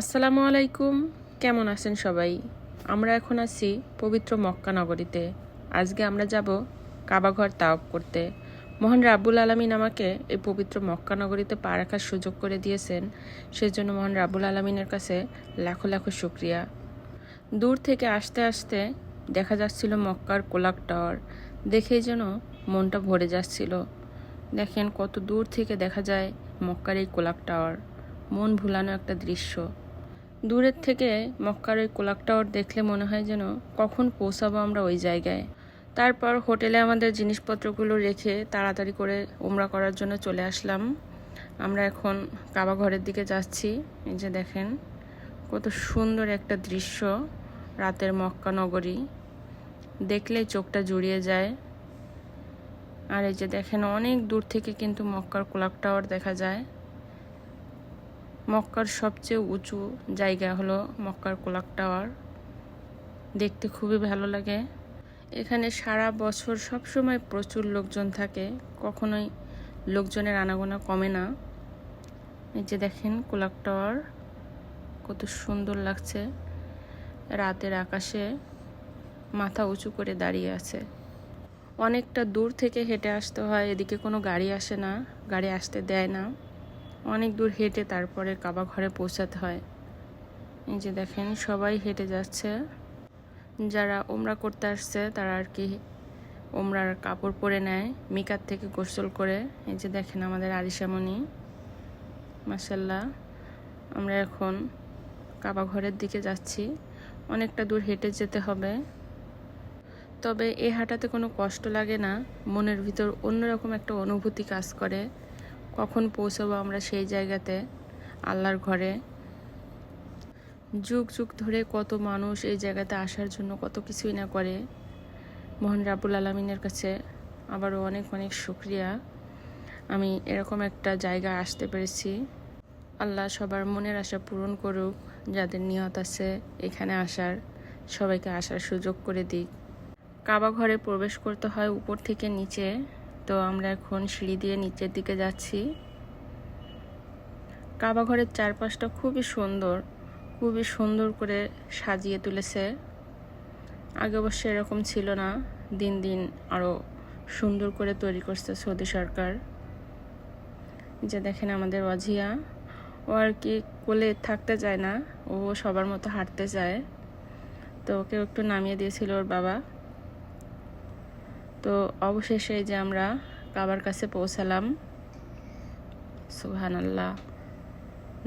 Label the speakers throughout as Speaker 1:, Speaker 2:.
Speaker 1: আসসালামু আলাইকুম। কেমন আছেন সবাই? আমরা এখন আছি পবিত্র মক্কা নগরীতে। আজকে আমরা যাব কাবাঘর তাওয়াব করতে। মহান রাব্বুল আলমিন আমাকে এই পবিত্র মক্কা নগরীতে পা রাখার সুযোগ করে দিয়েছেন। সেজন্য মহান রাব্বুল আলমিনের কাছে লাখো লাখো শুক্রিয়া। দূর থেকে আসতে আসতে দেখা যাচ্ছিল মক্কার কোলাক টাওয়ার। দেখেই যেন মনটা ভরে যাচ্ছিল। দেখেন কত দূর থেকে দেখা যায় মক্কার এই কোলাক টাওয়ার। মন ভুলানো একটা দৃশ্য। দূরের থেকে মক্কার ওই কোলাক টাওয়ার দেখলে মনে হয় যেন কখন পৌঁছাবো আমরা ওই জায়গায়। তারপর হোটেলে আমাদের জিনিসপত্রগুলো রেখে তাড়াতাড়ি করে ওমরা করার জন্য চলে আসলাম। আমরা এখন কাবা ঘরের দিকে যাচ্ছি। এই যে দেখেন, কত সুন্দর একটা দৃশ্য রাতের মক্কা নগরী। দেখলে চোখটা জুড়িয়ে যায়। আর এই যে দেখেন, অনেক দূর থেকে কিন্তু মক্কার কোলাক টাওয়ার দেখা যায়। মক্কার সবচেয়ে উঁচু জায়গা হলো মক্কার কোলাক টাওয়ার। দেখতে খুবই ভালো লাগে। এখানে সারা বছর সব সময় প্রচুর লোকজন থাকে। কখনোই লোকজনের আনাগোনা কমে না। এই যে দেখেন কোলাক টাওয়ার, কত সুন্দর লাগছে। রাতের আকাশে মাথা উঁচু করে দাঁড়িয়ে আছে। অনেকটা দূর থেকে হেঁটে আসতে হয়, এদিকে কোনো গাড়ি আসে না, গাড়ি আসতে দেয় না। অনেক দূর হেঁটে তারপরে কাবা ঘরে পৌঁছাতে হয়। এই যে দেখেন, সবাই হেঁটে যাচ্ছে। যারা ওমরা করতে আসছে, তারা আর কি ওমরার কাপড় পরে নেয় মিকার থেকে গোসল করে। এই যে দেখেন আমাদের আরিসামণি মাসাল্লাহ আমরা এখন কাবা ঘরের দিকে যাচ্ছি। অনেকটা দূর হেঁটে যেতে হবে। তবে এ হাঁটাতে কোনো কষ্ট লাগে না। মনের ভিতর অন্যরকম একটা অনুভূতি কাজ করে। কখন পৌঁছাবো আমরা সেই জায়গাতে? আল্লাহর ঘরে। যুগ যুগ ধরে কত মানুষ এই জায়গাতে আসার জন্য কত কিছুই না করে। মোহন রাবুল আলমিনের কাছে আবারও অনেক অনেক শুক্রিয়া। আমি এরকম একটা জায়গায় আসতে পেরেছি। আল্লাহ সবার মনের আশা পূরণ করুক, যাদের নিয়ত আছে এখানে আসার, সবাইকে আসার সুযোগ করে দিক। কাবা ঘরে প্রবেশ করতে হয় উপর থেকে নিচে। তো আমরা এখন সিঁড়ি দিয়ে নিচের দিকে যাচ্ছি। কাবা ঘরের চারপাশটা খুবই সুন্দর খুবই সুন্দর করে সাজিয়ে তুলেছে। আগে অবশ্য এরকম ছিল না, দিন দিন আরও সুন্দর করে তৈরি করছে সৌদি সরকার। যে দেখেন আমাদের অজিয়া ও আর কি কোলে থাকতে চায় না, ও সবার মতো হাঁটতে চায়। তো ওকে একটু নামিয়ে দিয়েছিল ওর বাবা। তো অবশেষে যে আমরা কাবার কাছে পৌঁছালাম। সুহান আল্লাহ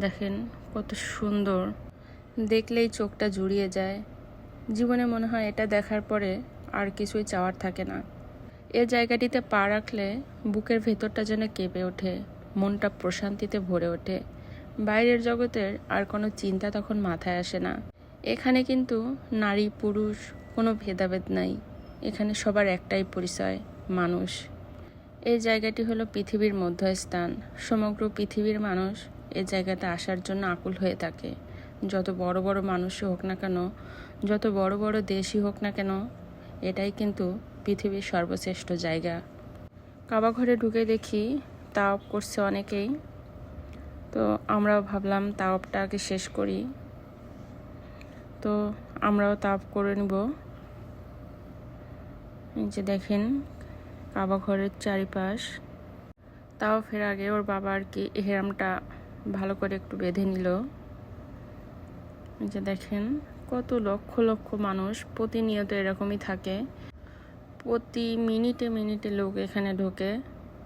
Speaker 1: দেখেন কত সুন্দর। দেখলেই চোখটা জুড়িয়ে যায়। জীবনে মনে হয় এটা দেখার পরে আর কিছুই চাওয়ার থাকে না। এ জায়গাটিতে পা রাখলে বুকের ভেতরটা যেন কেঁপে ওঠে, মনটা প্রশান্তিতে ভরে ওঠে। বাইরের জগতের আর কোনো চিন্তা তখন মাথায় আসে না। এখানে কিন্তু নারী, পুরুষ কোনো ভেদাভেদ নাই। এখানে সবার একটাই পরিচয়, মানুষ। এই জায়গাটি হলো পৃথিবীর মধ্যস্থান। সমগ্র পৃথিবীর মানুষ এই জায়গাতে আসার জন্য আকুল হয়ে থাকে। যত বড় বড় মানুষই হোক না কেন, যত বড় বড় দেশই হোক না কেন, এটাই কিন্তু পৃথিবীর সর্বশ্রেষ্ঠ জায়গা। কাবা ঘরে ঢুকে দেখি তাওপ করছে অনেকেই। তো আমরাও ভাবলাম তাওপটা আগে শেষ করি। তো আমরাও তাপ করে নিব। এই যে দেখেন কাবা ঘরের চারিপাশ। তাও ফের আগে ওর বাবা আর কি হেরামটা ভালো করে একটু বেঁধে নিল। এই যে দেখেন, কত লক্ষ লক্ষ মানুষ প্রতিনিয়ত এরকমই থাকে। প্রতি মিনিটে মিনিটে লোক এখানে ঢোকে।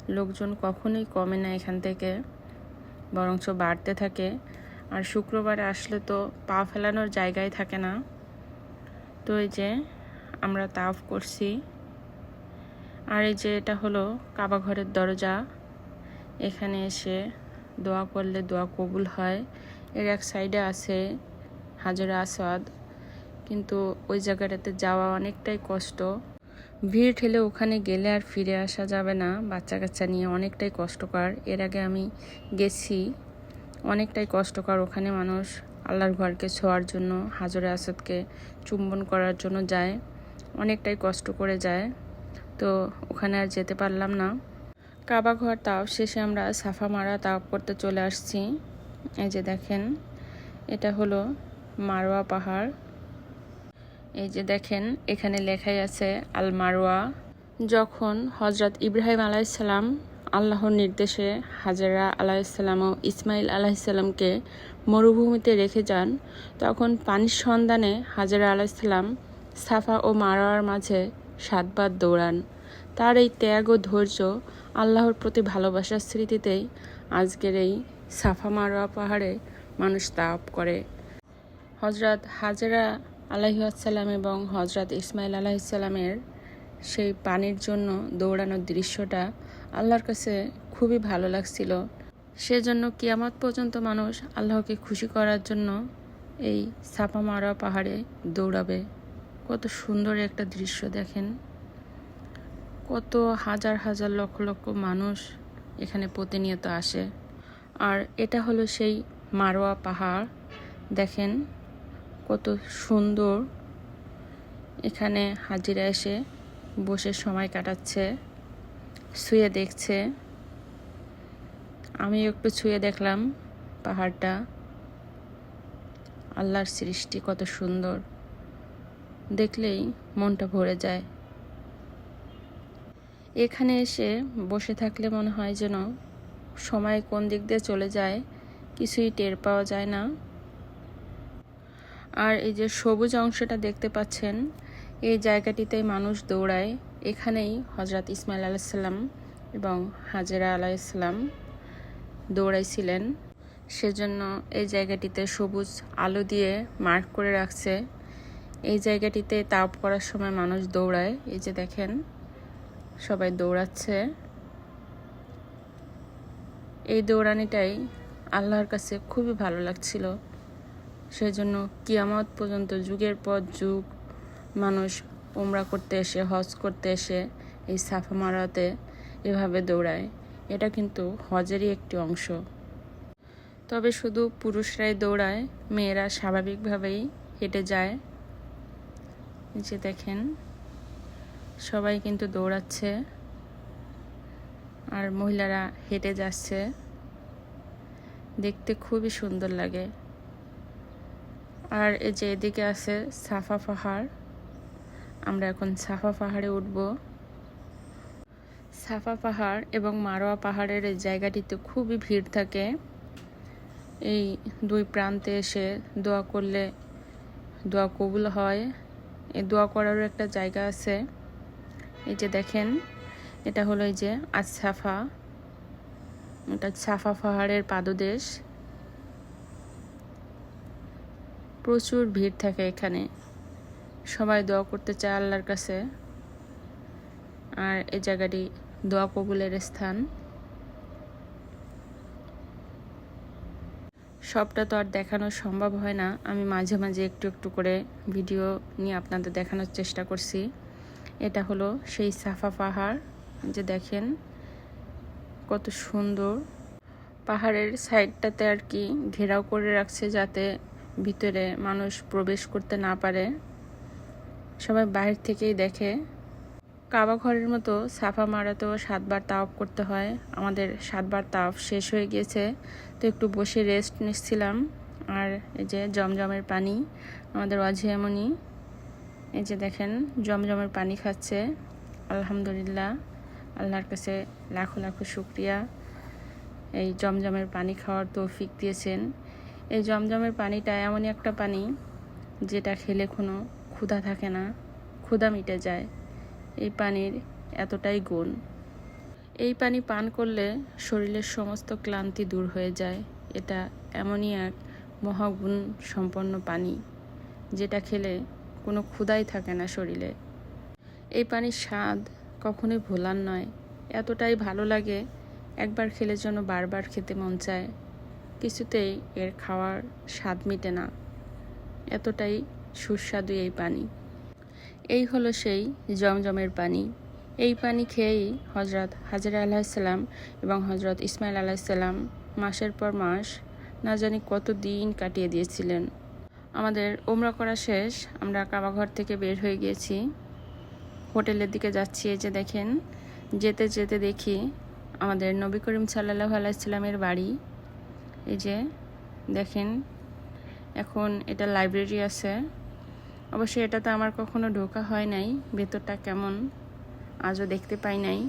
Speaker 1: লোকজন কখনোই কমে না এখান থেকে, বরঞ্চ বাড়তে থাকে। আর শুক্রবারে আসলে তো পা ফেলানোর জায়গায় থাকে না। তো এই যে আমরা তাফ করছি। আর এই যে এটা হলো কাবা ঘরের দরজা। এখানে এসে দোয়া করলে দোয়া কবুল হয়। এর এক সাইডে আছে হাজরা আসাদ কিন্তু ওই জায়গাটাতে যাওয়া অনেকটাই কষ্ট। ভিড় ঠেলে ওখানে গেলে আর ফিরে আসা যাবে না। বাচ্চা কাচ্চা নিয়ে অনেকটাই কষ্টকর। এর আগে আমি গেছি। অনেকটাই কষ্টকর ওখানে মানুষ আল্লাহর ঘরকে ছোঁয়ার জন্য, হাজরে আসাদকে চুম্বন করার জন্য যায়। অনেকটাই কষ্ট করে যায়। তো ওখানে আর যেতে পারলাম না। কাবা ঘর তাও শেষে আমরা সাফা মারা তাও করতে চলে আসছি। এই যে দেখেন, এটা হলো মারোয়া পাহাড়। এই যে দেখেন, এখানে লেখাই আছে আল মারোয়া। যখন হজরত ইব্রাহিম আলাইসাল্লাম আল্লাহর নির্দেশে হাজারা আলাইসাল্লাম ও ইসমাইল আলাইসাল্লামকে মরুভূমিতে রেখে যান, তখন পানির সন্ধানে হাজারা আলাইসাল্লাম সাফা ও মারোয়ার মাঝে সাতবার দৌড়ান। তার এই ত্যাগ ও ধৈর্য আল্লাহর প্রতি ভালোবাসার স্মৃতিতেই আজকের এই সাফা মারোয়া পাহাড়ে মানুষ তাপ করে। হজরত হাজরা আলাহিসাল্লাম এবং হজরত ইসমাইল আলাহিসাল্লামের সেই পানির জন্য দৌড়ানোর দৃশ্যটা আল্লাহর কাছে খুবই ভালো লাগছিল। সেজন্য কিয়ামত পর্যন্ত মানুষ আল্লাহকে খুশি করার জন্য এই সাপা পাহাড়ে দৌড়াবে। কত সুন্দর একটা দৃশ্য দেখেন। কত হাজার হাজার লক্ষ লক্ষ মানুষ এখানে প্রতিনিয়ত আসে। আর এটা হলো সেই মারোয়া পাহাড়। দেখেন কত সুন্দর। এখানে হাজিরা এসে বসে সময় কাটাচ্ছে, শুয়ে দেখছে। আমি একটু ছুঁয়ে দেখলাম পাহাড়টা। আল্লাহর সৃষ্টি কত সুন্দর। দেখলেই মনটা ভরে যায়। এখানে এসে বসে থাকলে মনে হয় যেন সময় কোন দিক দিয়ে চলে যায়, কিছুই টের পাওয়া যায় না। আর এই যে সবুজ অংশটা দেখতে পাচ্ছেন, এই জায়গাটিতে মানুষ দৌড়ায়। এখানেই হজরত ইসমাইল আলাইসাল্লাম এবং হাজেরা আলাইসাল্লাম দৌড়াইছিলেন। সেজন্য এই জায়গাটিতে সবুজ আলো দিয়ে মার্ক করে রাখছে। এই জায়গাটিতে তাপ করার সময় মানুষ দৌড়ায়। এই যে দেখেন, সবাই দৌড়াচ্ছে। এই দৌড়ানিটাই আল্লাহর কাছে খুবই ভালো লাগছিল। সেজন্য কিয়ামত পর্যন্ত, যুগের পর যুগ, মানুষ উমরা করতে এসে, হজ করতে এসে এই সাফা মারাতে এভাবে দৌড়ায়। এটা কিন্তু হজেরই একটি অংশ। তবে শুধু পুরুষরাই দৌড়ায়, মেয়েরা স্বাভাবিকভাবেই হেঁটে যায়। যে দেখেন, সবাই কিন্তু দৌড়াচ্ছে আর মহিলারা হেঁটে যাচ্ছে। দেখতে খুবই সুন্দর লাগে। আর এই যে এদিকে আছে সাফা পাহাড়। আমরা এখন সাফা পাহাড়ে উঠব। সাফা পাহাড় এবং মারোয়া পাহাড়ের এই জায়গাটিতে খুবই ভিড় থাকে। এই দুই প্রান্তে এসে দোয়া করলে দোয়া কবুল হয়। এই দোয়া করারও একটা জায়গা আছে। এই যে দেখেন, এটা হলো এই যে আজ সাফা। এটা সাফা পাহাড়ের পাদদেশ। প্রচুর ভিড় থাকে এখানে। সবাই দোয়া করতে চায় আল্লাহর কাছে। আর এই জায়গাটি দোয়া কবুলের স্থান। সবটা তো আর দেখানো সম্ভব হয় না। আমি মাঝে মাঝে একটু একটু করে ভিডিও নিয়ে আপনাদের দেখানোর চেষ্টা করছি। এটা হলো সেই সাফা পাহাড়। যে দেখেন কত সুন্দর। পাহাড়ের সাইডটাতে আর কি ঘেরাও করে রাখছে যাতে ভিতরে মানুষ প্রবেশ করতে না পারে। সবাই বাইরে থেকেই দেখে। কাবা ঘরের মতো সাফা মারাতেও সাতবার তাওপ করতে হয়। আমাদের সাতবার তাওপ শেষ হয়ে গিয়েছে, তো একটু বসে রেস্ট নিচ্ছিলাম। আর এই যে জমজমের পানি, আমাদের অঝিয়ামনি এই যে দেখেন জমজমের পানি খাচ্ছে। আলহামদুলিল্লাহ, আল্লাহর কাছে লাখো লাখো শুক্রিয়া। এই জমজমের পানি খাওয়ার তৌফিক দিয়েছেন। এই জমজমের পানিটা এমনই একটা পানি, যেটা খেলে কোনো ক্ষুধা থাকে না, ক্ষুধা মিটে যায়। এই পানির এতটাই গুণ। এই পানি পান করলে শরীরের সমস্ত ক্লান্তি দূর হয়ে যায়। এটা এমনই এক মহাগুণ সম্পন্ন পানি, যেটা খেলে কোনো ক্ষুধাই থাকে না শরীরে। এই পানির স্বাদ কখনোই ভোলার নয়। এতটাই ভালো লাগে একবার খেলে যেন বারবার খেতে মন চায়। কিছুতেই এর খাওয়ার স্বাদ মিটে না। এতটাই সুস্বাদু এই পানি। এই হলো সেই জমজমের পানি। এই পানি খেয়েই হজরত হাজির আলাহিসাল্লাম এবং হজরত ইসমাইল আলাহিসাল্লাম মাসের পর মাস না জানি কত দিন কাটিয়ে দিয়েছিলেন। আমাদের ওমরা করা শেষ, আমরা কাবাঘর থেকে বের হয়ে গিয়েছি। হোটেলের দিকে যাচ্ছি, এই যে দেখেন, যেতে যেতে দেখি আমাদের নবী করিম সাল্লাহ আলাইসাল্লামের বাড়ি। এই যে দেখেন, এখন এটা লাইব্রেরি আছে। অবশ্যই এটাতে আমার কখনো ঢোকা হয় নাই, ভেতরটা কেমন আজও দেখতে পাই নাই।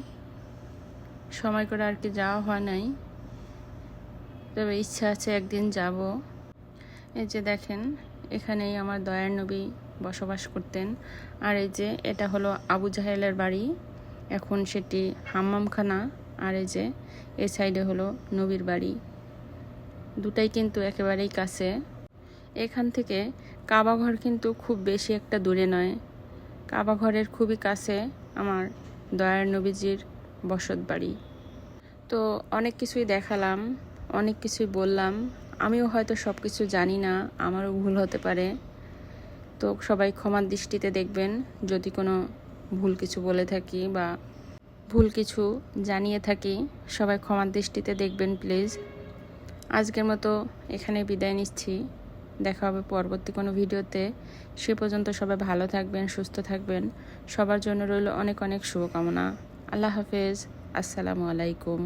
Speaker 1: সময় করে আর কি যাওয়া হয় নাই। তবে ইচ্ছা আছে একদিন যাব। এই যে দেখেন, এখানেই আমার দয়ার নবী বসবাস করতেন। আর এই যে এটা হলো আবু জাহেলের বাড়ি, এখন সেটি হাম্মামখানা। আর এই যে এ সাইডে হলো নবীর বাড়ি। দুটাই কিন্তু একেবারেই কাছে। এখান থেকে কাবাঘর কিন্তু খুব বেশি একটা দূরে নয়। কাবাঘরের খুবই কাছে আমার দয়ার নবীজির বসত বাড়ি। তো অনেক কিছুই দেখালাম, অনেক কিছুই বললাম। আমিও হয়তো সব কিছু জানি না, আমারও ভুল হতে পারে। তো সবাই ক্ষমার দৃষ্টিতে দেখবেন, যদি কোনো ভুল কিছু বলে থাকি বা ভুল কিছু জানিয়ে থাকি, সবাই ক্ষমার দৃষ্টিতে দেখবেন প্লিজ। আজকের মতো এখানে বিদায় নিচ্ছি। দেখা হবে পরবর্তী কোনো ভিডিওতে। সে পর্যন্ত সবাই ভালো থাকবেন, সুস্থ থাকবেন। সবার জন্য রইল অনেক অনেক শুভকামনা। আল্লাহ হাফেজ। আসসালামু আলাইকুম।